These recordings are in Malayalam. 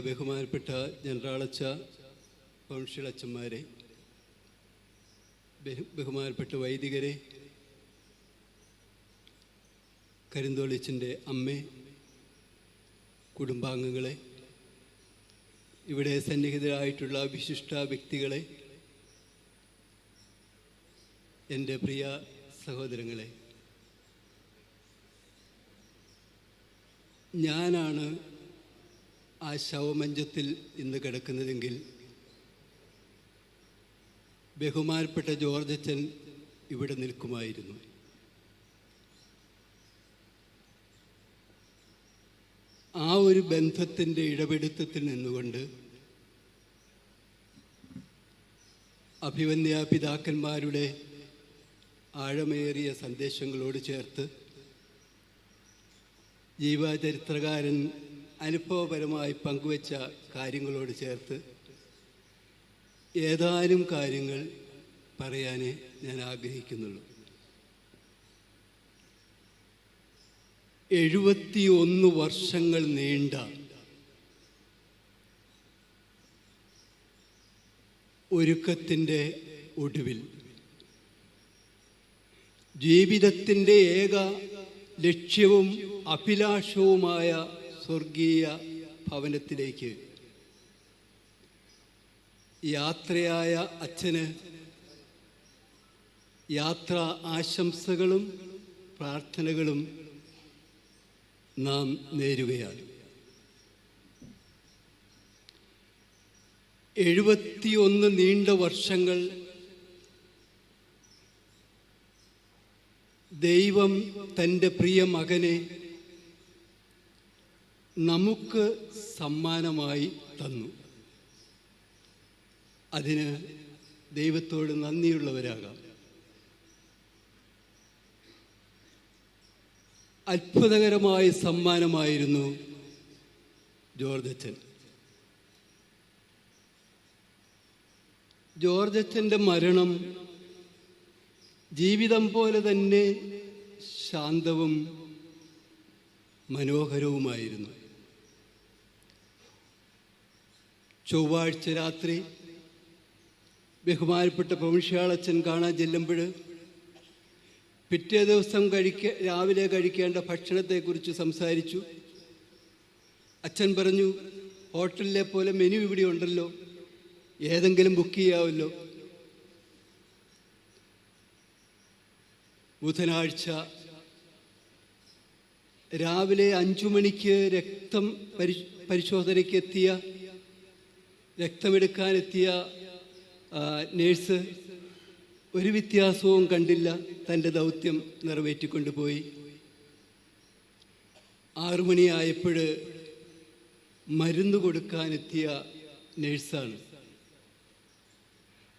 ബഹുമാനപ്പെട്ട ജനറാളച്ച കൗൺസിലച്ചന്മാരെ അച്ഛന്മാരെ ബഹുമാനപ്പെട്ട വൈദികരെ കരിന്തോളിച്ചിന്റെ അമ്മ കുടുംബാംഗങ്ങളെ ഇവിടെ സന്നിഹിതരായിട്ടുള്ള വിശിഷ്ട വ്യക്തികളെ എന്റെ പ്രിയ സഹോദരങ്ങളെ ഞാനാണ് ആ ശവമഞ്ചത്തിൽ ഇന്ന് കിടക്കുന്നതെങ്കിൽ ബഹുമാനപ്പെട്ട ജോർജച്ചൻ ഇവിടെ നിൽക്കുമായിരുന്നു. ആ ഒരു ബന്ധത്തിന്റെ ഇടപെടുത്തത്തിൽ നിന്നുകൊണ്ട് അഭിവന്യ പിതാക്കന്മാരുടെ ആഴമേറിയ സന്ദേശങ്ങളോട് ചേർത്ത് ജീവചരിത്രകാരൻ അനുഭവപരമായി പങ്കുവച്ച കാര്യങ്ങളോട് ചേർത്ത് ഏതാനും കാര്യങ്ങൾ പറയാനേ ഞാൻ ആഗ്രഹിക്കുന്നുള്ളൂ. എഴുപത്തി ഒന്ന് വർഷങ്ങൾ നീണ്ട ഒരുക്കത്തിന്റെ ഒടുവിൽ ജീവിതത്തിന്റെ ഏക ലക്ഷ്യവും അഭിലാഷവുമായ സ്വർഗീയ ഭവനത്തിലേക്ക്. യാത്രയായ അച്ഛന് യാത്ര ആശംസകളും പ്രാർത്ഥനകളും നാം നേരുകയാണ്. എഴുപത്തിയൊന്ന് നീണ്ട വർഷങ്ങൾ ദൈവം തന്റെ പ്രിയ മകനെ നമുക്ക് സമ്മാനമായി തന്നു. അതിന് ദൈവത്തോട് നന്ദിയുള്ളവരാകാം. അത്ഭുതകരമായ സമ്മാനമായിരുന്നു ജോർജച്ചൻ. ജോർജച്ചന്റെ മരണം ജീവിതം പോലെ തന്നെ ശാന്തവും മനോഹരവുമായിരുന്നു. ചൊവ്വാഴ്ച രാത്രി ബഹുമാനപ്പെട്ട പ്രവിശ്യാളച്ചൻ കാണാൻ ചെല്ലുമ്പോൾ പിറ്റേ ദിവസം കഴിക്ക രാവിലെ കഴിക്കേണ്ട ഭക്ഷണത്തെക്കുറിച്ച് സംസാരിച്ചു. അച്ഛൻ പറഞ്ഞു ഹോട്ടലിലെ പോലെ മെനു ഇവിടെ ഉണ്ടല്ലോ ഏതെങ്കിലും ബുക്ക് ചെയ്യാവല്ലോ ബുധനാഴ്ച രാവിലെ അഞ്ചു മണിക്ക് രക്തം പരി പരിശോധനയ്ക്ക് എത്തിയ രക്തമെടുക്കാനെത്തിയ നേഴ്സ് ഒരു വ്യത്യാസവും കണ്ടില്ല. തന്റെ ദൗത്യം നിറവേറ്റിക്കൊണ്ടുപോയി. ആറുമണിയായപ്പോൾ മരുന്ന് കൊടുക്കാനെത്തിയ നേഴ്സാണ്.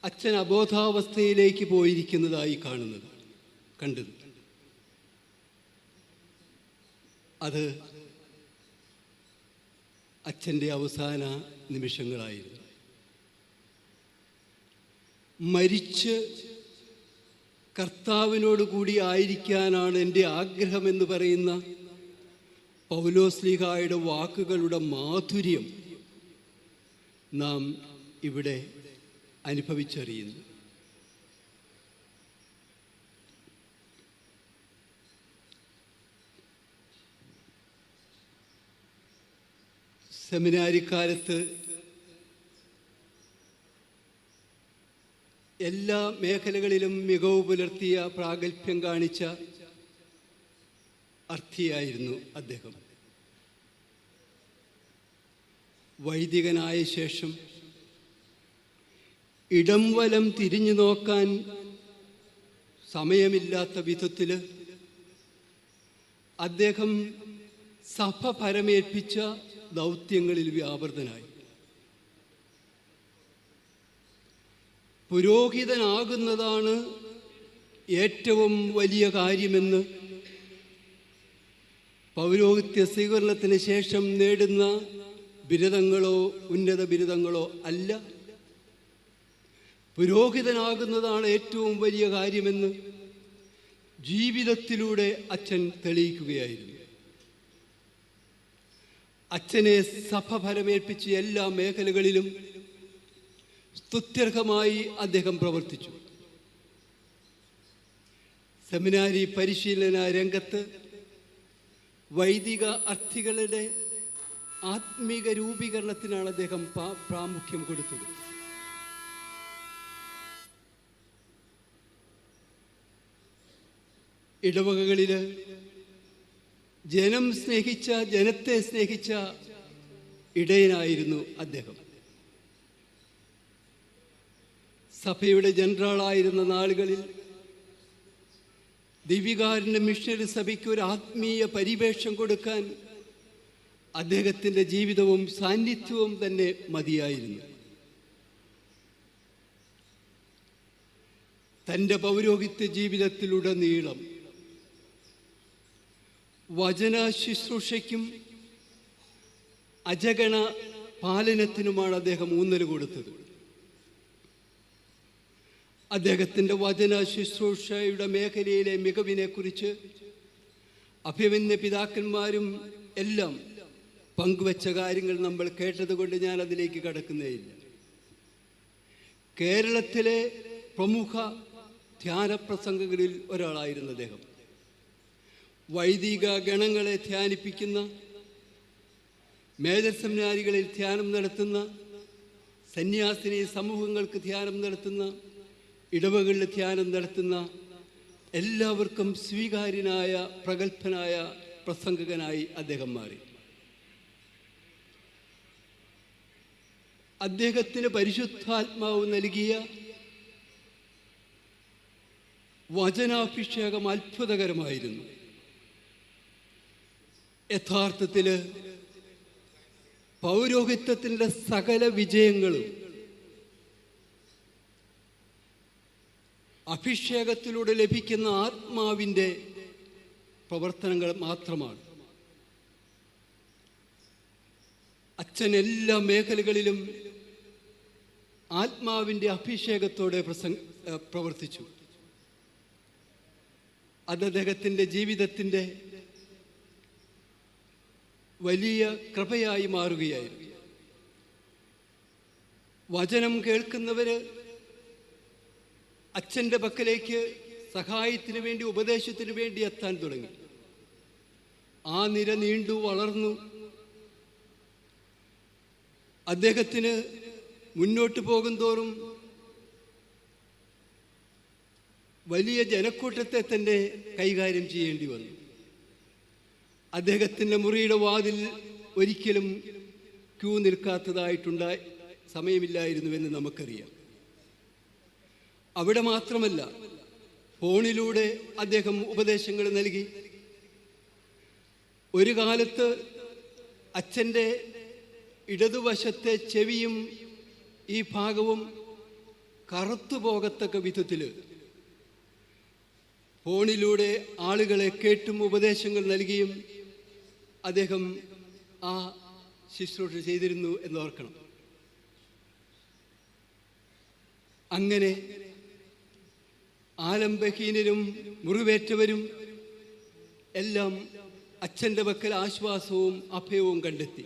അച്ഛൻ അബോധാവസ്ഥയിലേക്ക് പോയിരിക്കുന്നതായി കാണുന്നത് കണ്ടത്. അത് അച്ഛന്റെ അവസാന നിമിഷങ്ങളായിരുന്നു. മരിച്ച് കർത്താവിനോട് കൂടി ആയിരിക്കാനാണ് എന്റെ ആഗ്രഹമെന്ന് പറയുന്ന പൗലോസ്ലിഹായുടെ വാക്കുകളുടെ മാധുര്യം നാം ഇവിടെ അനുഭവിച്ചറിയുന്നു. സെമിനാരിക്കാലത്ത് എല്ലാ മേഖലകളിലും മികവ് പുലർത്തിയ പ്രാഗൽഭ്യം കാണിച്ച അർത്ഥിയായിരുന്നു അദ്ദേഹം. വൈദികനായ ശേഷം ഇടം വലം തിരിഞ്ഞു നോക്കാൻ സമയമില്ലാത്ത വിധത്തിൽ അദ്ദേഹം സഭ പരമേൽപ്പിച്ച ദൗത്യങ്ങളിൽ വ്യാപൃതനായി. പുരോഹിതനാകുന്നതാണ് ഏറ്റവും വലിയ കാര്യമെന്ന് പൗരോഹിത്യ സ്വീകരണത്തിന് ശേഷം നേടുന്ന ബിരുദങ്ങളോ ഉന്നത ബിരുദങ്ങളോ അല്ല. പുരോഹിതനാകുന്നതാണ് ഏറ്റവും വലിയ കാര്യമെന്ന് ജീവിതത്തിലൂടെ അച്ഛൻ തെളിയിക്കുകയായിരുന്നു. അച്ഛനെ സഭ ഫലമേൽപ്പിച്ച എല്ലാ മേഖലകളിലും സ്തുത്യർഹമായി അദ്ദേഹം പ്രവർത്തിച്ചു. സെമിനാരി പരിശീലന രംഗത്ത് വൈദിക അർത്ഥികളുടെ ആത്മീക രൂപീകരണത്തിനാണ് അദ്ദേഹം പ്രാമുഖ്യം കൊടുത്തത്. ഇടവകകളിൽ ജനം സ്നേഹിച്ച ജനത്തെ സ്നേഹിച്ച ഇടയനായിരുന്നു അദ്ദേഹം. സഭയുടെ ജനറാളായിരുന്ന നാളുകളിൽ ദിവികാരന്റെ മിഷണറി സഭയ്ക്ക് ഒരു ആത്മീയ പരിവേഷം കൊടുക്കാൻ അദ്ദേഹത്തിന്റെ ജീവിതവും സാന്നിധ്യവും തന്നെ മതിയായിരുന്നു. തന്റെ പൗരോഹിത്യ ജീവിതത്തിലുടനീളം വചന ശുശ്രൂഷയ്ക്കും അജഗണ പാലനത്തിനുമാണ് അദ്ദേഹം ഊന്നൽ കൊടുത്തത്. അദ്ദേഹത്തിന്റെ വചന ശുശ്രൂഷയുടെ മേഖലയിലെ മികവിനെക്കുറിച്ച് അഭിമന്യ പിതാക്കന്മാരും എല്ലാം പങ്കുവച്ച കാര്യങ്ങൾ നമ്മൾ കേട്ടതുകൊണ്ട് ഞാൻ അതിലേക്ക് കടക്കുന്നേയില്ല. കേരളത്തിലെ പ്രമുഖ ധ്യാനപ്രസംഗങ്ങളിൽ ഒരാളായിരുന്നു അദ്ദേഹം. വൈദിക ഗണങ്ങളെ ധ്യാനിപ്പിക്കുന്ന മേജർ സെമിനാരികളിൽ ധ്യാനം നടത്തുന്ന സന്യാസിനി സമൂഹങ്ങൾക്ക് ധ്യാനം നടത്തുന്ന ഇടവകളിൽ ധ്യാനം നടത്തുന്ന എല്ലാവർക്കും സ്വീകാര്യനായ പ്രഗത്ഭനായ പ്രസംഗകനായി അദ്ദേഹം മാറി. അദ്ദേഹത്തിന് പരിശുദ്ധാത്മാവ് നൽകിയ വചനാഭിഷേകം അത്ഭുതകരമായിരുന്നു. യഥാർത്ഥത്തിൽ പൗരോഹിത്വത്തിന്റെ സകല വിജയങ്ങളും അഭിഷേകത്തിലൂടെ ലഭിക്കുന്ന ആത്മാവിന്റെ പ്രവർത്തനങ്ങൾ മാത്രമാണ്. അച്ഛൻ എല്ലാ മേഖലകളിലും ആത്മാവിന്റെ അഭിഷേകത്തോടെ പ്രസംഗ പ്രവർത്തിച്ചു. അത് അദ്ദേഹത്തിന്റെ ജീവിതത്തിന്റെ വലിയ കൃപയായി മാറുകയായിരുന്നു. വചനം കേൾക്കുന്നവര് അച്ഛന്റെ പക്കലേക്ക് സഹായത്തിന് വേണ്ടി ഉപദേശത്തിന് വേണ്ടി എത്താൻ തുടങ്ങി. ആ നിര നീണ്ടു വളർന്നു. അദ്ദേഹത്തിന് മുന്നോട്ട് പോകും തോറും വലിയ ജനക്കൂട്ടത്തെ തന്നെ കൈകാര്യം ചെയ്യേണ്ടി വന്നു. അദ്ദേഹത്തിന്റെ മുറിയുടെ വാതിൽ ഒരിക്കലും ക്യൂ നിൽക്കാത്തതായിട്ടുണ്ടായി സമയമില്ലായിരുന്നുവെന്ന് നമുക്കറിയാം. അവിടെ മാത്രമല്ല ഫോണിലൂടെ അദ്ദേഹം ഉപദേശങ്ങൾ നൽകി. ഒരു കാലത്ത് അച്ഛന്റെ ഇടതുവശത്തെ ചെവിയും ഈ ഭാഗവും കറുത്തു പോകത്തക്ക വിധത്തിൽ ഫോണിലൂടെ ആളുകളെ കേട്ടും ഉപദേശങ്ങൾ നൽകിയും അദ്ദേഹം ആ ശുശ്രൂഷ ചെയ്തിരുന്നു എന്നോർക്കണം. അങ്ങനെ ആലംബഹീനരും മുറിവേറ്റവരും എല്ലാം അച്ഛന്റെ പക്കൽ ആശ്വാസവും അഭയവും കണ്ടെത്തി.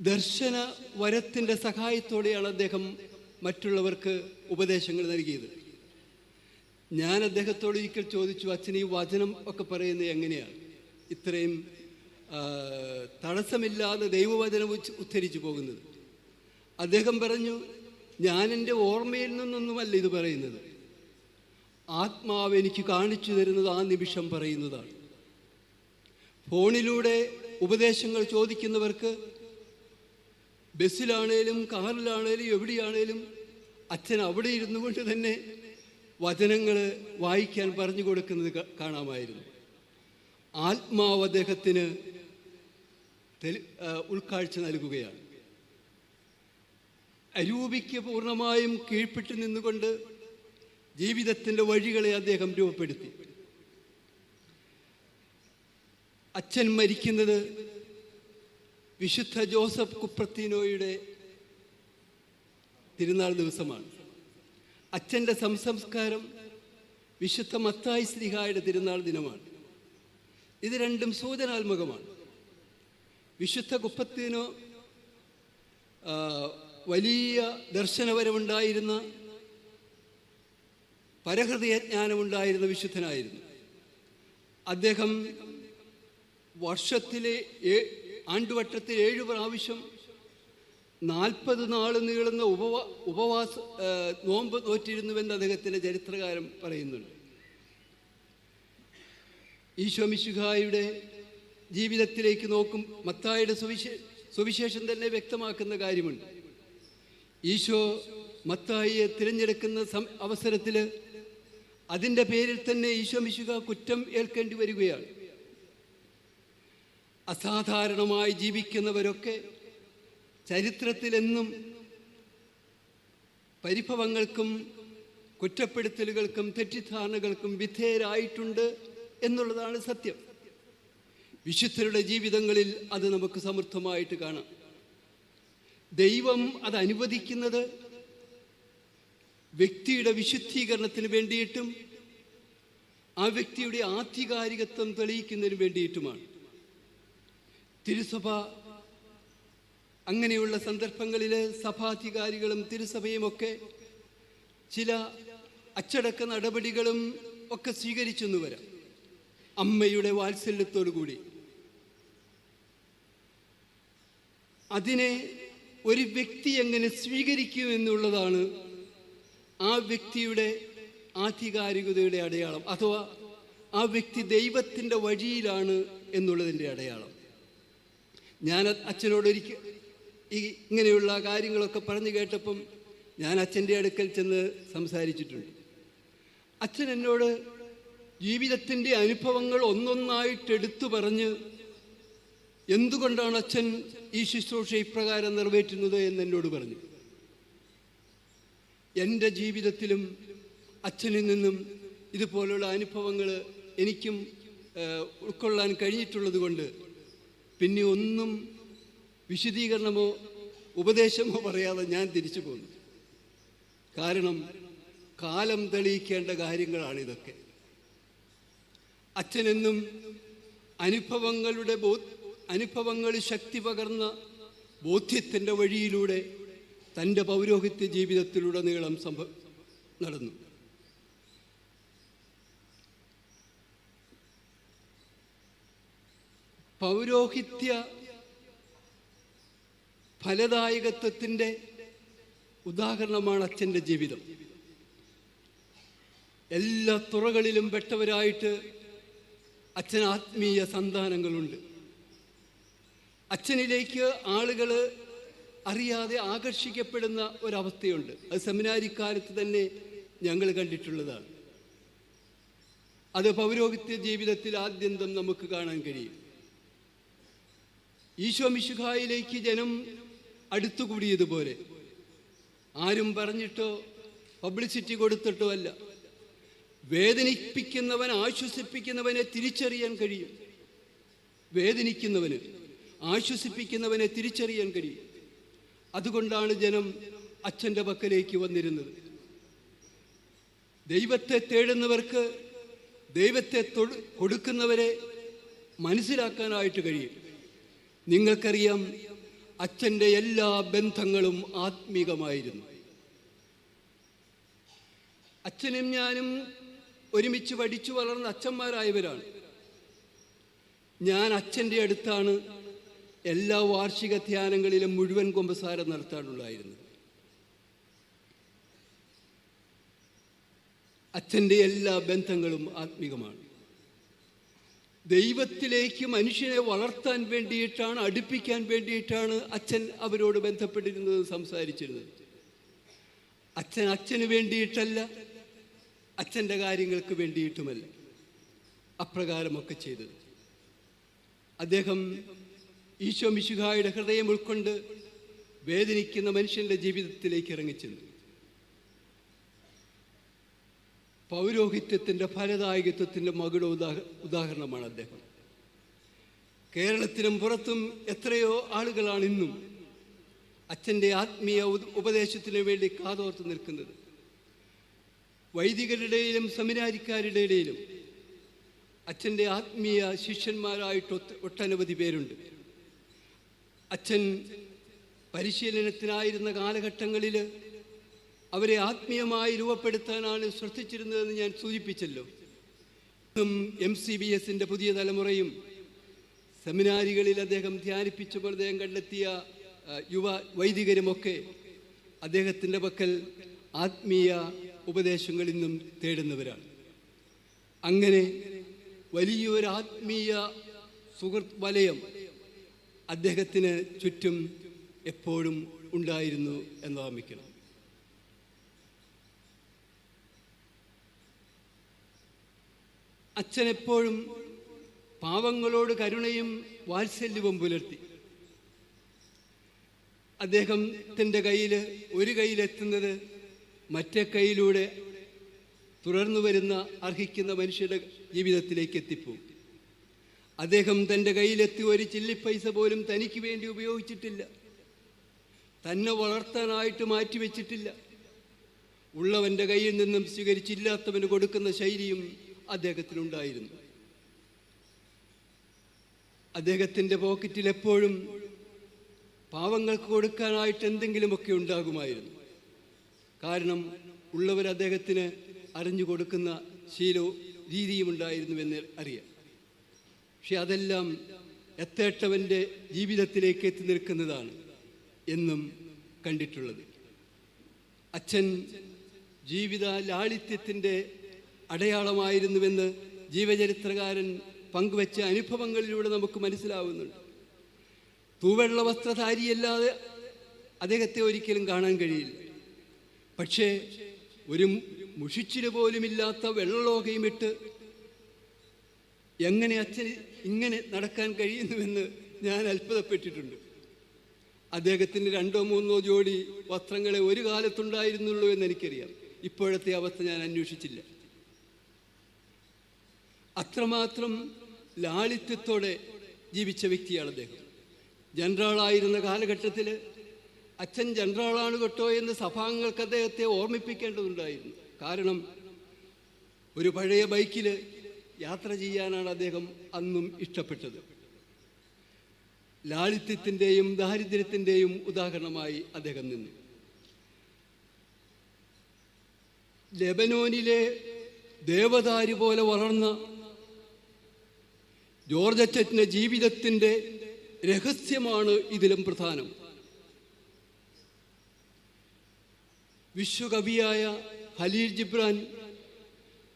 ദർശന വരത്തിന്റെ സഹായത്തോടെയാണ് അദ്ദേഹം മറ്റുള്ളവർക്ക് ഉപദേശങ്ങൾ നൽകിയത്. ഞാൻ അദ്ദേഹത്തോട് ഒരിക്കൽ ചോദിച്ചു അച്ഛൻ ഈ വചനം ഒക്കെ പറയുന്നത് എങ്ങനെയാണ് ഇത്രയും തടസ്സമില്ലാതെ ദൈവവചനം ഉദ്ധരിച്ചു പോകുന്നത്. അദ്ദേഹം പറഞ്ഞു ഞാൻ എന്റെ ഓർമ്മയിൽ നിന്നൊന്നുമല്ല ഇത് പറയുന്നത്. ആത്മാവ് എനിക്ക് കാണിച്ചു തരുന്നത് ആ നിമിഷം പറയുന്നതാണ്. ഫോണിലൂടെ ഉപദേശങ്ങൾ ചോദിക്കുന്നവർക്ക് ബസ്സിലാണേലും കാറിലാണേലും എവിടെയാണേലും അച്ഛൻ അവിടെ ഇരുന്നു കൊണ്ട് തന്നെ വചനങ്ങൾ വായിക്കാൻ പറഞ്ഞു കൊടുക്കുന്നത് കാണാമായിരുന്നു. ആത്മാവ് അദ്ദേഹത്തിന് ഉൾക്കാഴ്ച നൽകുകയാണ്. അരൂപിക്ക് പൂർണമായും കീഴ്പ്പെട്ട് നിന്നുകൊണ്ട് ജീവിതത്തിന്റെ വഴികളെ അദ്ദേഹം രൂപപ്പെടുത്തി. അച്ഛൻ മരിക്കുന്നത് വിശുദ്ധ ജോസഫ് കുപ്രത്തീനോയുടെ തിരുനാൾ ദിവസമാണ്. അച്ഛന്റെ സംസംസ്കാരം വിശുദ്ധ മത്തായി ശ്രീഹായുടെ തിരുനാൾ ദിനമാണ്. ഇത് രണ്ടും സൂചനാത്മകമാണ്. വിശുദ്ധ കുപ്പത്തിനു വലിയ ദർശനപരമുണ്ടായിരുന്ന പരഹൃദയജ്ഞാനമുണ്ടായിരുന്ന വിശുദ്ധനായിരുന്നു. അദ്ദേഹം വർഷത്തിലെ ആണ്ടുവട്ടത്തിൽ ഏഴ് പ്രാവശ്യം നാൽപ്പത് നാൾ നീളുന്ന ഉപവാ ഉപവാസ നോമ്പ് തോറ്റിരുന്നുവെന്ന് അദ്ദേഹത്തിന്റെ ചരിത്രകാരം പറയുന്നുണ്ട്. ഈശോ മിശുഹായുടെ ജീവിതത്തിലേക്ക് നോക്കും മത്തായുടെ സുവിശേ സുവിശേഷം തന്നെ വ്യക്തമാക്കുന്ന കാര്യമുണ്ട്. ഈശോ മത്തായിയെ തിരഞ്ഞെടുക്കുന്ന അവസരത്തിൽ അതിന്റെ പേരിൽ തന്നെ ഈശോ മിശുക കുറ്റം ഏൽക്കേണ്ടി വരികയാണ്. അസാധാരണമായി ജീവിക്കുന്നവരൊക്കെ ചരിത്രത്തിലെന്നും പരിഭവങ്ങൾക്കും കുറ്റപ്പെടുത്തലുകൾക്കും തെറ്റിദ്ധാരണകൾക്കും വിധേയരായിട്ടുണ്ട്. എന്നുള്ളതാണ് സത്യം. വിശുദ്ധരുടെ ജീവിതങ്ങളിൽ അത് നമുക്ക് സമൃദ്ധമായിട്ട് കാണാം. ദൈവം അത് അനുവദിക്കുന്നത് വ്യക്തിയുടെ വിശുദ്ധീകരണത്തിന് വേണ്ടിയിട്ടും ആ വ്യക്തിയുടെ ആധികാരികത്വം തെളിയിക്കുന്നതിന് വേണ്ടിയിട്ടുമാണ്. തിരുസഭ അങ്ങനെയുള്ള സന്ദർഭങ്ങളിൽ സഭാധികാരികളും തിരുസഭയുമൊക്കെ ചില അച്ചടക്ക നടപടികളും ഒക്കെ സ്വീകരിച്ചെന്ന് വരാം അമ്മയുടെ വാത്സല്യത്തോടു കൂടി. അതിനെ ഒരു വ്യക്തി എങ്ങനെ സ്വീകരിക്കും എന്നുള്ളതാണ് ആ വ്യക്തിയുടെ ആധികാരികതയുടെ അടയാളം അഥവാ ആ വ്യക്തി ദൈവത്തിന്റെ വഴിയിലാണ് എന്നുള്ളതിന്റെ അടയാളം. ഞാൻ അച്ഛനോട് ഒരിക്കൽ ഈ ഇങ്ങനെയുള്ള കാര്യങ്ങളൊക്കെ പറഞ്ഞു കേട്ടപ്പം ഞാൻ അച്ഛന്റെ അടുക്കൽ ചെന്ന് സംസാരിച്ചിട്ടുണ്ട്. അച്ഛൻ എന്നോട് ജീവിതത്തിന്റെ അനുഭവങ്ങൾ ഒന്നൊന്നായിട്ട് എടുത്തു പറഞ്ഞ് എന്തുകൊണ്ടാണ് അച്ഛൻ ഈ ശുശ്രൂഷ ഇപ്രകാരം നിറവേറ്റുന്നത് എന്ന് എന്നോട് പറഞ്ഞു. എന്റെ ജീവിതത്തിലും അച്ഛനിൽ നിന്നും ഇതുപോലുള്ള അനുഭവങ്ങൾ എനിക്കും ഉൾക്കൊള്ളാൻ കഴിഞ്ഞിട്ടുള്ളത് കൊണ്ട് പിന്നെ ഒന്നും വിശദീകരണമോ ഉപദേശമോ പറയാതെ ഞാൻ തിരിച്ചു പോന്നു. കാരണം കാലം തെളിയിക്കേണ്ട കാര്യങ്ങളാണ് ഇതൊക്കെ. അച്ഛനെന്നും അനുഭവങ്ങളുടെ ബോ അനുഭവങ്ങൾ ശക്തി പകർന്ന ബോധ്യത്തിന്റെ വഴിയിലൂടെ തന്റെ പൗരോഹിത്യ ജീവിതത്തിലുടനീളം സംഭവ നടന്നു. പൗരോഹിത്യ ഫലദായകത്വത്തിന്റെ ഉദാഹരണമാണ് അച്ഛന്റെ ജീവിതം. എല്ലാ തുറകളിലും പെട്ടവരായിട്ട് അച്ഛൻ ആത്മീയ സന്താനങ്ങളുണ്ട്. അച്ഛനിലേക്ക് ആളുകൾ അറിയാതെ ആകർഷിക്കപ്പെടുന്ന ഒരവസ്ഥയുണ്ട്. അത് സെമിനാരിക്കാലത്ത് തന്നെ ഞങ്ങൾ കണ്ടിട്ടുള്ളതാണ്. അത് പൗരോഹിത്യ ജീവിതത്തിൽ ആദ്യന്തം നമുക്ക് കാണാൻ കഴിയും. ഈശോ മിശുഖായിലേക്ക് ജനം അടുത്തുകൂടിയതുപോലെ. ആരും പറഞ്ഞിട്ടോ പബ്ലിസിറ്റി കൊടുത്തിട്ടോ അല്ല. വേദനിപ്പിക്കുന്നവൻ ആശ്വസിപ്പിക്കുന്നവനെ തിരിച്ചറിയാൻ കഴിയും. വേദനിക്കുന്നവന് ആശ്വസിപ്പിക്കുന്നവനെ തിരിച്ചറിയാൻ കഴിയും. അതുകൊണ്ടാണ് ജനം അച്ഛന്റെ പക്കലേക്ക് വന്നിരുന്നത്. ദൈവത്തെ തേടുന്നവർക്ക് ദൈവത്തെ കൊടുക്കുന്നവരെ മനസ്സിലാക്കാനായിട്ട് കഴിയും. നിങ്ങൾക്കറിയാം അച്ഛന്റെ എല്ലാ ബന്ധങ്ങളും ആത്മീകമായിരുന്നു. അച്ഛനും ഞാനും ഒരുമിച്ച് പഠിച്ചു വളർന്ന അച്ഛന്മാരായവരാണ്. ഞാൻ അച്ഛന്റെ അടുത്താണ് എല്ലാ വാർഷിക ധ്യാനങ്ങളിലും മുഴുവൻ കുമ്പസാരം നടത്താറുണ്ടായിരുന്നത് അച്ഛന്റെ എല്ലാ ബന്ധങ്ങളും ആത്മീകമാണ്. ദൈവത്തിലേക്ക് മനുഷ്യനെ വളർത്താൻ വേണ്ടിയിട്ടാണ് അടുപ്പിക്കാൻ വേണ്ടിയിട്ടാണ് അച്ഛൻ അവരോട് ബന്ധപ്പെട്ടിരുന്നത് സംസാരിച്ചിരുന്നത്. അച്ഛൻ അച്ഛന് വേണ്ടിയിട്ടല്ല അച്ഛന്റെ കാര്യങ്ങൾക്ക് വേണ്ടിയിട്ടുമല്ല. അപ്രകാരമൊക്കെ ചെയ്തത്. അദ്ദേഹം ഈശോ മിശുഹായുടെ ഹൃദയം ഉൾക്കൊണ്ട് വേദനിക്കുന്ന മനുഷ്യന്റെ ജീവിതത്തിലേക്ക് ഇറങ്ങിച്ചെന്നു. പൗരോഹിത്യത്തിന്റെ ഫലദായകത്വത്തിന്റെ മകുട ഉദാഹ ഉദാഹരണമാണ് അദ്ദേഹം. കേരളത്തിലും പുറത്തും എത്രയോ ആളുകളാണ് ഇന്നും അച്ഛന്റെ ആത്മീയ ഉപദേശത്തിന് വേണ്ടി കാതോർത്ത് നിൽക്കുന്നത്. വൈദികരുടെയിലും സെമിനാരിക്കാരുടെ ഇടയിലും അച്ഛന്റെ ആത്മീയ ശിഷ്യന്മാരായിട്ട് ഒട്ടനവധി പേരുണ്ട്. അച്ഛൻ പരിശീലനത്തിനായിരുന്ന കാലഘട്ടങ്ങളിൽ അവരെ ആത്മീയമായി രൂപപ്പെടുത്താനാണ് ശ്രദ്ധിച്ചിരുന്നതെന്ന് ഞാൻ സൂചിപ്പിച്ചല്ലോ. ഇന്നും എം സി ബി എസിന്റെ പുതിയ തലമുറയും സെമിനാരികളിൽ അദ്ദേഹം ധ്യാനിപ്പിച്ചപ്പോൾ അദ്ദേഹം കണ്ടെത്തിയ യുവ വൈദികരുമൊക്കെ അദ്ദേഹത്തിന്റെ പക്കൽ ആത്മീയ ഉപദേശങ്ങൾ ഇന്നും തേടുന്നവരാണ്. അങ്ങനെ വലിയൊരു ആത്മീയ സുഹൃത്ത് വലയം അദ്ദേഹത്തിന് ചുറ്റും എപ്പോഴും ഉണ്ടായിരുന്നു എന്ന് ഓർമ്മിക്കണം. അച്ഛൻ എപ്പോഴും പാവങ്ങളോട് കരുണയും വാത്സല്യവും പുലർത്തി. അദ്ദേഹത്തിന്റെ കയ്യിൽ ഒരു കയ്യിലെത്തുന്നത് മറ്റേ കൈയിലൂടെ തുടർന്നു വരുന്ന അർഹിക്കുന്ന മനുഷ്യരുടെ ജീവിതത്തിലേക്ക് എത്തിപ്പോകും. അദ്ദേഹം തന്റെ കയ്യിലെത്തി ഒരു ചില്ലിപ്പൈസ പോലും തനിക്ക് വേണ്ടി ഉപയോഗിച്ചിട്ടില്ല. തന്നെ വളർത്താനായിട്ട് മാറ്റിവെച്ചിട്ടില്ല. ഉള്ളവന്റെ കയ്യിൽ നിന്നും സ്വീകരിച്ചില്ലാത്തവന് കൊടുക്കുന്ന ശൈലിയും അദ്ദേഹത്തിനുണ്ടായിരുന്നു അദ്ദേഹത്തിന്റെ പോക്കറ്റിൽ എപ്പോഴും പാവങ്ങൾക്ക് കൊടുക്കാനായിട്ട് എന്തെങ്കിലുമൊക്കെ ഉണ്ടാകുമായിരുന്നു. കാരണം ഉള്ളവർ അദ്ദേഹത്തിന് അറിഞ്ഞു കൊടുക്കുന്ന ശീലവും രീതിയും ഉണ്ടായിരുന്നുവെന്ന് അറിയാം. പക്ഷെ അതെല്ലാം എത്തേട്ടവന്റെ ജീവിതത്തിലേക്ക് എത്തി നിൽക്കുന്നതാണ് എന്നും കണ്ടിട്ടുള്ളത്. അച്ഛൻ ജീവിത ലാളിത്യത്തിന്റെ അടയാളമായിരുന്നുവെന്ന് ജീവചരിത്രകാരൻ പങ്കുവച്ച അനുഭവങ്ങളിലൂടെ നമുക്ക് മനസ്സിലാവുന്നുണ്ട്. തൂവെള്ള വസ്ത്രധാരിയല്ലാതെ അദ്ദേഹത്തെ ഒരിക്കലും കാണാൻ കഴിയില്ല. പക്ഷേ ഒരു മുഷിച്ചിൽ പോലുമില്ലാത്ത വെള്ളലോകയും ഇട്ട് എങ്ങനെ അച്ഛൻ ഇങ്ങനെ നടക്കാൻ കഴിയുന്നുവെന്ന് ഞാൻ അത്ഭുതപ്പെട്ടിട്ടുണ്ട്. അദ്ദേഹത്തിന് രണ്ടോ മൂന്നോ ജോഡി വസ്ത്രങ്ങളെ ഒരു കാലത്തുണ്ടായിരുന്നുള്ളൂ എന്ന് എനിക്കറിയാം ഇപ്പോഴത്തെ അവസ്ഥ ഞാൻ അന്വേഷിച്ചില്ല. അത്രമാത്രം ലാളിത്യത്തോടെ ജീവിച്ച വ്യക്തിയാണ് അദ്ദേഹം. ജനറാളായിരുന്ന കാലഘട്ടത്തിൽ അച്ഛൻ ജനറലാണ് കേട്ടോ എന്ന് സഭാംഗങ്ങൾക്ക് അദ്ദേഹത്തെ ഓർമ്മിപ്പിക്കേണ്ടതുണ്ടായിരുന്നു. കാരണം ഒരു പഴയ ബൈക്കിൽ യാത്ര ചെയ്യാനാണ് അദ്ദേഹം അന്നും ഇഷ്ടപ്പെട്ടത്. ലാളിത്യത്തിന്റെയും ദാരിദ്ര്യത്തിന്റെയും ഉദാഹരണമായി അദ്ദേഹം നിന്നു. ലെബനോനിലെ ദേവദാരി പോലെ വളർന്ന ജോർജ് അച്ചറ്റിന്റെ ജീവിതത്തിന്റെ രഹസ്യമാണ് ഇതിലും പ്രധാനം. വിശ്വകവിയായ ഹലീൽ ജിബ്രാൻ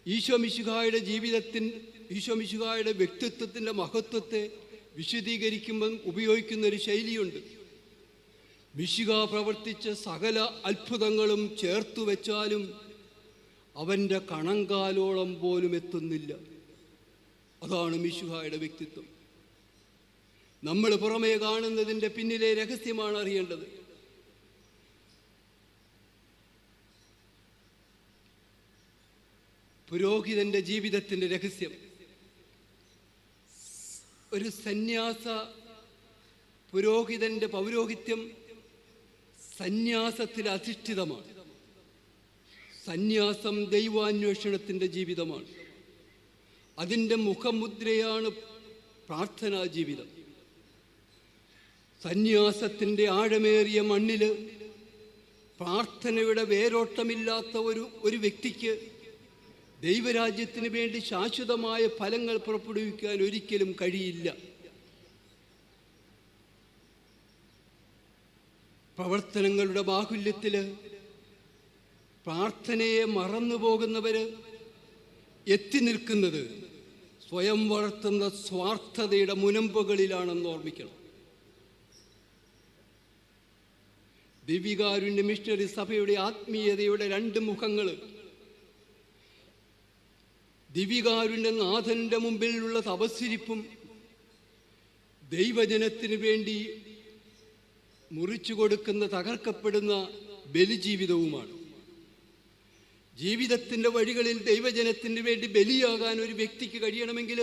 ഈശോ മിശുഹായുടെ ജീവിതത്തിൻ ഈശോ മിശുഹായുടെ വ്യക്തിത്വത്തിന്റെ മഹത്വത്തെ വിശദീകരിക്കുമ്പം ഉപയോഗിക്കുന്ന ഒരു ശൈലിയുണ്ട്. മിശിക പ്രവർത്തിച്ച സകല അത്ഭുതങ്ങളും ചേർത്തു വെച്ചാലും അവന്റെ കണങ്കാലോളം പോലും എത്തുന്നില്ല. അതാണ് മിശുഹായുടെ വ്യക്തിത്വം. നമ്മൾ പുറമേ കാണുന്നതിന്റെ പിന്നിലെ രഹസ്യമാണ് അറിയേണ്ടത്. പുരോഹിതന്റെ ജീവിതത്തിന്റെ രഹസ്യം. ഒരു സന്യാസ പുരോഹിതന്റെ പൗരോഹിത്യം സന്യാസത്തിൽ അധിഷ്ഠിതമാണ്. സന്യാസം ദൈവാന്വേഷണത്തിന്റെ ജീവിതമാണ്. അതിന്റെ മുഖമുദ്രയാണ് പ്രാർത്ഥനാ ജീവിതം. സന്യാസത്തിന്റെ ആഴമേറിയ മണ്ണിൽ പ്രാർത്ഥനയുടെ വേരോട്ടമില്ലാത്ത ഒരു ഒരു വ്യക്തിക്ക് ദൈവരാജ്യത്തിന് വേണ്ടി ശാശ്വതമായ ഫലങ്ങൾ പുറപ്പെടുവിക്കാൻ ഒരിക്കലും കഴിയില്ല. പ്രവർത്തനങ്ങളുടെ ബാഹുല്യത്തിൽ പ്രാർത്ഥനയെ മറന്നു പോകുന്നവര് എത്തി നിൽക്കുന്നത് സ്വയം വളർത്തുന്ന സ്വാർത്ഥതയുടെ മുനമ്പുകളിലാണെന്ന് ഓർമ്മിക്കണം. ദിവികാരുണ്യ മിഷണറി സഭയുടെ ആത്മീയതയുടെ രണ്ട് മുഖങ്ങൾ ദിവികാരുണ്യ നാഥന്റെ മുമ്പിലുള്ള തപസ്സിരിപ്പും ദൈവജനത്തിനു വേണ്ടി മുറിച്ചു കൊടുക്കുന്ന തകർക്കപ്പെടുന്ന ബലിജീവിതവുമാണ്. ജീവിതത്തിന്റെ വഴികളിൽ ദൈവജനത്തിന് വേണ്ടി ബലിയാകാൻ ഒരു വ്യക്തിക്ക് കഴിയണമെങ്കിൽ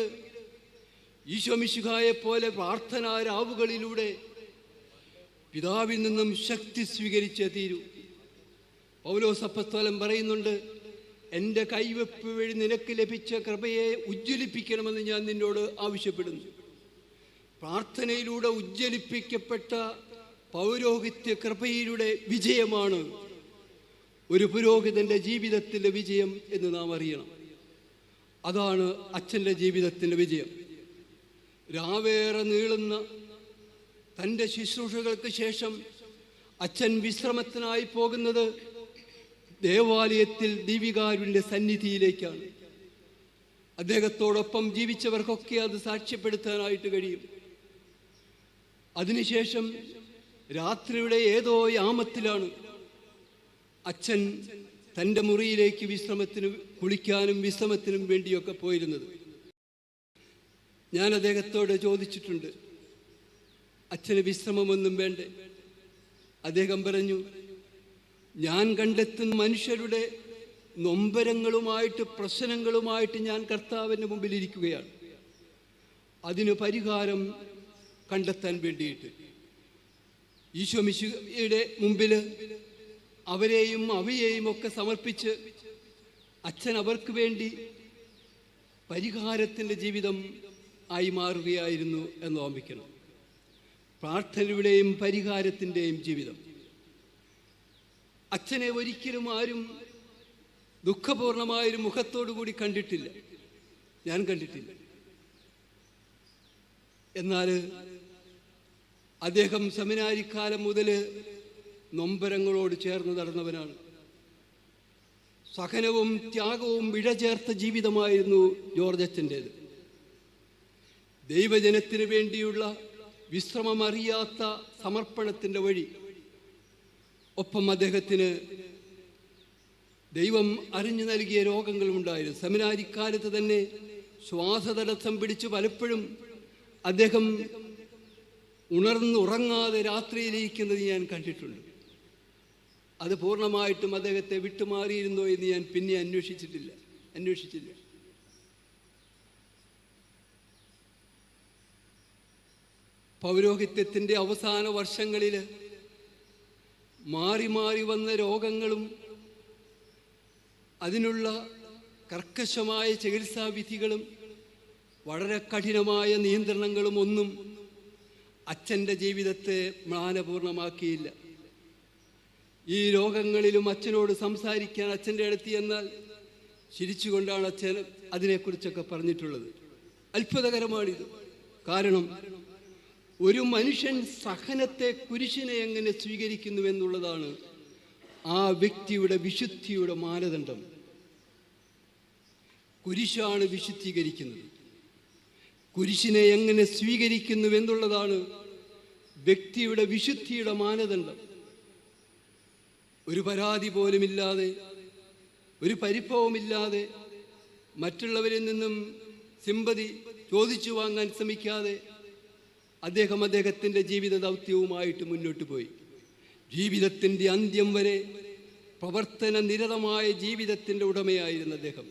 ഈശോമിശുഖായെ പോലെ പ്രാർത്ഥനാ രാവുകളിലൂടെ പിതാവിൽ നിന്നും ശക്തി സ്വീകരിച്ചേ തീരൂ. പൗലോസപ്പസ്തോലം പറയുന്നുണ്ട് എന്റെ കൈവെപ്പ് വഴി നിനക്ക് ലഭിച്ച കൃപയെ ഉജ്ജ്വലിപ്പിക്കണമെന്ന് ഞാൻ നിന്നോട് ആവശ്യപ്പെടുന്നു. പ്രാർത്ഥനയിലൂടെ ഉജ്ജ്വലിപ്പിക്കപ്പെട്ട പൗരോഹിത്യ കൃപയിലൂടെ വിജയമാണ് ഒരു പുരോഹിതന്റെ ജീവിതത്തിലെ വിജയം എന്ന് നാം അറിയണം. അതാണ് അച്ഛന്റെ ജീവിതത്തിന്റെ വിജയം. രാവേറെ നീളുന്ന തന്റെ ശുശ്രൂഷകൾക്ക് ശേഷം അച്ഛൻ വിശ്രമത്തിനായി പോകുന്നത് ദേവാലയത്തിൽ ദീപികാരുവിന്റെ സന്നിധിയിലേക്കാണ്. അദ്ദേഹത്തോടൊപ്പം ജീവിച്ചവർക്കൊക്കെ അത് സാക്ഷ്യപ്പെടുത്താനായിട്ട് കഴിയും. അതിനുശേഷം രാത്രിയുടെ ഏതോ യാമത്തിലാണ് അച്ഛൻ തന്റെ മുറിയിലേക്ക് വിശ്രമത്തിനും കുളിക്കാനും വിശ്രമത്തിനും വേണ്ടിയൊക്കെ പോയിരുന്നത്. ഞാൻ അദ്ദേഹത്തോട് ചോദിച്ചിട്ടുണ്ട് അച്ഛന് വിശ്രമമൊന്നും വേണ്ടേ? അദ്ദേഹം പറഞ്ഞു ഞാൻ കണ്ടെത്തുന്ന മനുഷ്യരുടെ നൊമ്പരങ്ങളുമായിട്ട് പ്രശ്നങ്ങളുമായിട്ട് ഞാൻ കർത്താവിന്റെ മുമ്പിൽ ഇരിക്കുകയാണ്. അതിന് പരിഹാരം കണ്ടെത്താൻ വേണ്ടിയിട്ട്. ഈശോ മിശുയുടെ മുമ്പിൽ അവരെയും അവയെയും ഒക്കെ സമർപ്പിച്ച് അച്ഛൻ അവർക്ക് വേണ്ടി പരിഹാരത്തിന്റെ ജീവിതം ആയി മാറുകയായിരുന്നു എന്ന് ഓർമ്മിക്കണം. പ്രാർത്ഥനയുടെയും പരിഹാരത്തിന്റെയും ജീവിതം. അച്ഛനെ ഒരിക്കലും ആരും ദുഃഖപൂർണമായൊരു മുഖത്തോടു കൂടി കണ്ടിട്ടില്ല. ഞാൻ കണ്ടിട്ടില്ല. എന്നാൽ അദ്ദേഹം സെമിനാരിക്കാലം മുതൽ നൊമ്പരങ്ങളോട് ചേർന്ന് നടന്നവനാണ്. സഹനവും ത്യാഗവും ഇഴചേർത്ത ജീവിതമായിരുന്നു ജോർജ് ദൈവജനത്തിനു ദൈവജനത്തിന് വേണ്ടിയുള്ള വിശ്രമമറിയാത്ത സമർപ്പണത്തിന്റെ വഴി ഒപ്പം അദ്ദേഹത്തിന് ദൈവം അറിഞ്ഞു നൽകിയ രോഗങ്ങളുണ്ടായിരുന്നു സെമിനാരിക്കാലത്ത് തന്നെ ശ്വാസതടസ്സം പിടിച്ച് പലപ്പോഴും അദ്ദേഹം ഉണർന്നുറങ്ങാതെ രാത്രിയിലിരിക്കുന്നത് ഞാൻ കണ്ടിട്ടുണ്ട്. അത് പൂർണമായിട്ടും അദ്ദേഹത്തെ വിട്ടുമാറിയിരുന്നോ എന്ന് ഞാൻ പിന്നെ അന്വേഷിച്ചിട്ടില്ല. അന്വേഷിച്ചില്ല. പൗരോഹിത്യത്തിന്റെ അവസാന വർഷങ്ങളിൽ മാറി മാറി വന്ന രോഗങ്ങളും അതിനുള്ള കർക്കശമായ ചികിത്സാവിധികളും വളരെ കഠിനമായ നിയന്ത്രണങ്ങളും ഒന്നും അച്ഛന്റെ ജീവിതത്തെ മ്ലാനപൂർണമാക്കിയില്ല. ഈ രോഗങ്ങളിലും അച്ഛനോട് സംസാരിക്കാൻ അച്ഛന്റെ അടുത്ത് എന്നാൽ ചിരിച്ചുകൊണ്ടാണ് അച്ഛൻ അതിനെക്കുറിച്ചൊക്കെ പറഞ്ഞിട്ടുള്ളത്. അത്ഭുതകരമാണിത്. കാരണം ഒരു മനുഷ്യൻ സഹനത്തെ കുരിശിനെ എങ്ങനെ സ്വീകരിക്കുന്നു എന്നുള്ളതാണ് ആ വ്യക്തിയുടെ വിശുദ്ധിയുടെ മാനദണ്ഡം. കുരിശാണ് വിശുദ്ധീകരിക്കുന്നത്. കുരിശിനെ എങ്ങനെ സ്വീകരിക്കുന്നു എന്നുള്ളതാണ് വ്യക്തിയുടെ വിശുദ്ധിയുടെ മാനദണ്ഡം. ഒരു പരാതി പോലുമില്ലാതെ ഒരു പരിഭവമില്ലാതെ മറ്റുള്ളവരിൽ നിന്നും സിമ്പതി ചോദിച്ചു വാങ്ങാൻ ശ്രമിക്കാതെ അദ്ദേഹം അദ്ദേഹത്തിന്റെ ജീവിത ദൗത്യവുമായിട്ട് മുന്നോട്ട് പോയി. ജീവിതത്തിന്റെ അന്ത്യം വരെ പ്രവർത്തന നിരതമായ ജീവിതത്തിന്റെ ഉടമയായിരുന്നു അദ്ദേഹം.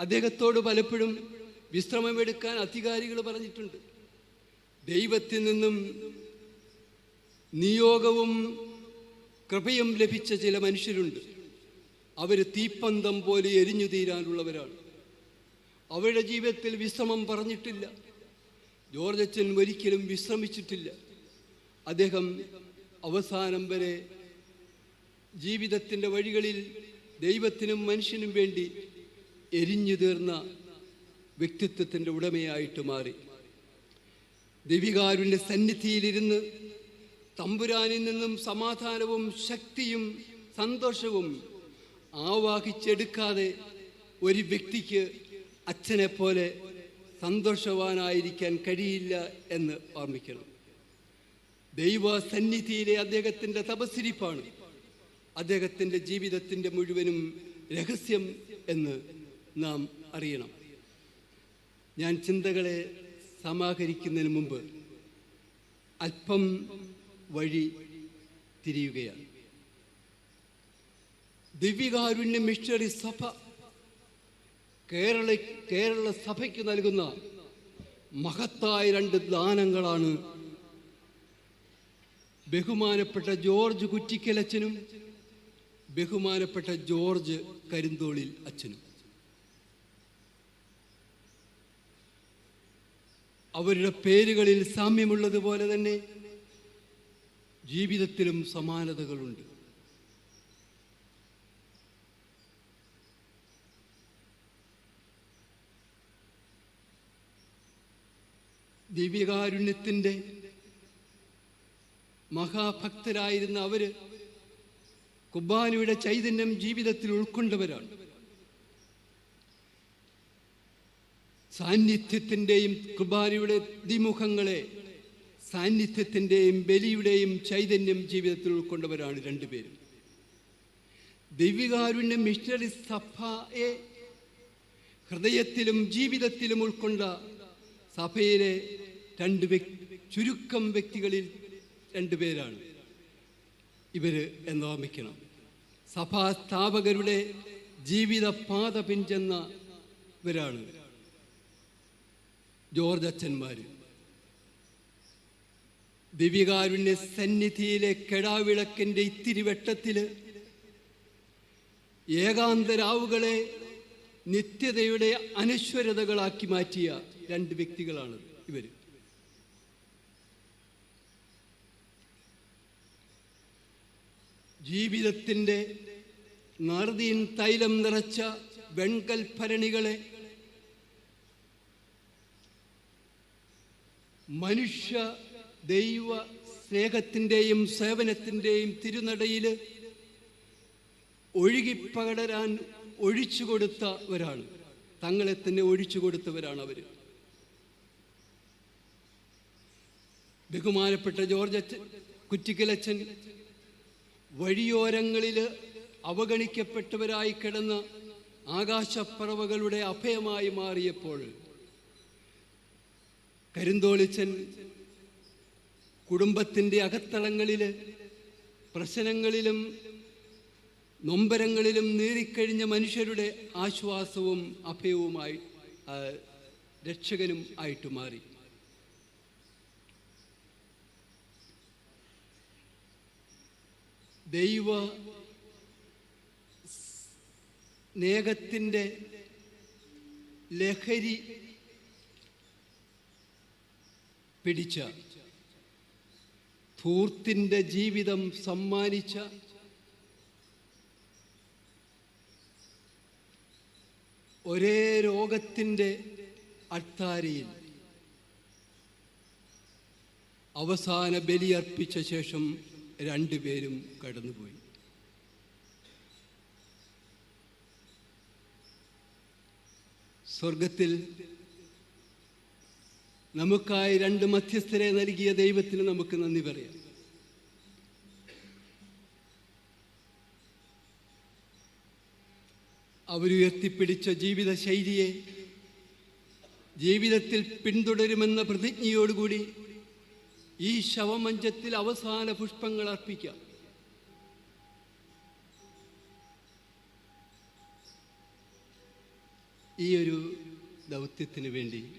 അദ്ദേഹത്തോട് പലപ്പോഴും വിശ്രമമെടുക്കാൻ അധികാരികൾ പറഞ്ഞിട്ടുണ്ട്. ദൈവത്തിൽ നിന്നും നിയോഗവും കൃപയും ലഭിച്ച ചില മനുഷ്യരുണ്ട്. അവർ തീപ്പന്തം പോലെ എരിഞ്ഞു തീരാനുള്ളവരാണ് അവരുടെ ജീവിതത്തിൽ വിശ്രമം പറഞ്ഞിട്ടില്ല. ജോർജ് അച്ഛൻ ഒരിക്കലും വിശ്രമിച്ചിട്ടില്ല. അദ്ദേഹം അവസാനം വരെ ജീവിതത്തിന്റെ വഴികളിൽ ദൈവത്തിനും മനുഷ്യനും വേണ്ടി എരിഞ്ഞു തീർന്ന വ്യക്തിത്വത്തിന്റെ ഉടമയായിട്ട് മാറി. ദൈവികാരുണ്യ സന്നിധിയിലിരുന്ന് തമ്പുരാനിൽ നിന്നും സമാധാനവും ശക്തിയും സന്തോഷവും ആവാഹിച്ചെടുക്കാതെ ഒരു വ്യക്തിക്ക് അച്ഛനെ പോലെ സന്തോഷവാനായിരിക്കാൻ കഴിയില്ല എന്ന് ഓർമ്മിക്കണം. ദൈവ സന്നിധിയിലെ അദ്ദേഹത്തിന്റെ തപസ്സിരിപ്പാണ്. അദ്ദേഹത്തിന്റെ ജീവിതത്തിന്റെ മുഴുവനും രഹസ്യം എന്ന് നാം അറിയണം. ഞാൻ ചിന്തകളെ സമാഹരിക്കുന്നതിന് മുമ്പ് അല്പം വഴി തിരിയുകയാണ്. ദിവ്യകാരുണ്യ മിഷണറി സഭ കേരള കേരള സഭയ്ക്ക് നൽകുന്ന മഹത്തായ രണ്ട് ദാനങ്ങളാണ് ബഹുമാനപ്പെട്ട ജോർജ് കുറ്റിക്കലച്ചനും ബഹുമാനപ്പെട്ട ജോർജ് കരിന്തോളിൽ അച്ഛനും. അവരുടെ പേരുകളിൽ സാമ്യമുള്ളതുപോലെ തന്നെ ജീവിതത്തിലും സമാനതകളുണ്ട്. ദിവ്യകാരുണ്യത്തിന്റെ മഹാഭക്തരായിരുന്ന അവർ കുർബാനയുടെ ചൈതന്യം ജീവിതത്തിൽ ഉൾക്കൊണ്ടവരാണ്. സാന്നിധ്യത്തിന്റെയും കുർബാനയുടെ ദിമുഖങ്ങളെ സാന്നിധ്യത്തിന്റെയും ബലിയുടെയും ചൈതന്യം ജീവിതത്തിൽ ഉൾക്കൊണ്ടവരാണ് രണ്ടുപേരും. ദിവ്യകാരുണ്യ മിഷണറി സഭയെ ഹൃദയത്തിലും ജീവിതത്തിലും ഉൾക്കൊണ്ട സഭയിലെ രണ്ട് ചുരുക്കം വ്യക്തികളിൽ രണ്ടുപേരാണ് ഇവർ എന്ന് ഓർമ്മിക്കണം സഭാ സ്ഥാപകരുടെ ജീവിത പാത പിഞ്ചെന്നവരാണ് ജോർജ് അച്ഛന്മാർ ദിവ്യകാരുണ്യ സന്നിധിയിലെ കെടാവിളക്കിന്റെ ഇത്തിരി വെട്ടത്തിൽ ഏകാന്തരാവുകളെ നിത്യതയുടെ അനശ്വരതകളാക്കി മാറ്റിയ രണ്ട് വ്യക്തികളാണ് ഇവർ ജീവിതത്തിന്റെ നാർദീൻ തൈലം നിറച്ച വെൺകൽ ഭരണികളെ മനുഷ്യ ദൈവ സ്നേഹത്തിന്റെയും സേവനത്തിന്റെയും തിരുനടയിൽ ഒഴുകിപ്പകടരാൻ ഒഴിച്ചു കൊടുത്തവരാണ് തങ്ങളെ തന്നെ ഒഴിച്ചു കൊടുത്തവരാണ് അവർ ബഹുമാനപ്പെട്ട ജോർജ് കുറ്റിക്കലച്ചൻ വഴിയോരങ്ങളിൽ അവഗണിക്കപ്പെട്ടവരായി കിടന്ന് ആകാശപ്പറവകളുടെ അഭയമായി മാറിയപ്പോൾ കരിന്തോളിച്ചൻ കുടുംബത്തിന്റെ അകത്തളങ്ങളിൽ പ്രശ്നങ്ങളിലും നൊമ്പരങ്ങളിലും നേറിക്കഴിഞ്ഞ മനുഷ്യരുടെ ആശ്വാസവും അഭയവുമായി രക്ഷകനും ആയിട്ട് മാറി. ദൈവ സ്നേഹത്തിന്റെ ലഹരി പിടിച്ച ധൂർത്തിന്റെ ജീവിതം സമ്മാനിച്ച ഒരേ രോഗത്തിന്റെ അട്ടാരിയിൽ അവസാന ബലിയർപ്പിച്ച ശേഷം രണ്ടുപേരും കടന്നുപോയി. സ്വർഗത്തിൽ നമുക്കായി രണ്ട് മധ്യസ്ഥരെ നൽകിയ ദൈവത്തിന് നമുക്ക് നന്ദി പറയാം. അവരുയർത്തിപ്പിടിച്ച ജീവിത ശൈലിയെ ജീവിതത്തിൽ പിന്തുടരുമെന്ന പ്രതിജ്ഞയോടുകൂടി ഈ ശവമഞ്ചത്തിൽ അവസാന പുഷ്പങ്ങൾ അർപ്പിക്കാം ഈ ഒരു ദൗത്യത്തിന് വേണ്ടി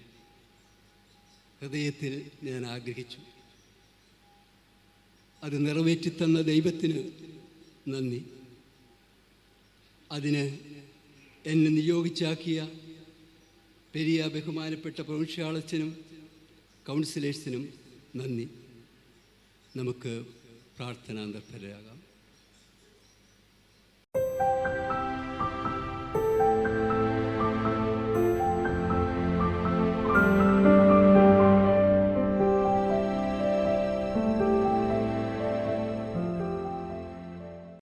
ഹൃദയത്തിൽ ഞാൻ ആഗ്രഹിച്ചു. അത് നിറവേറ്റിത്തന്ന ദൈവത്തിന് നന്ദി. അതിന് എന്നെ നിയോഗിച്ചാക്കിയ പെരിയ ബഹുമാനപ്പെട്ട പ്രൊവിൻഷ്യാളച്ചനും കൗൺസിലേഴ്സിനും നന്ദി. നമുക്ക് പ്രാർത്ഥനാന്തർഭരാകാം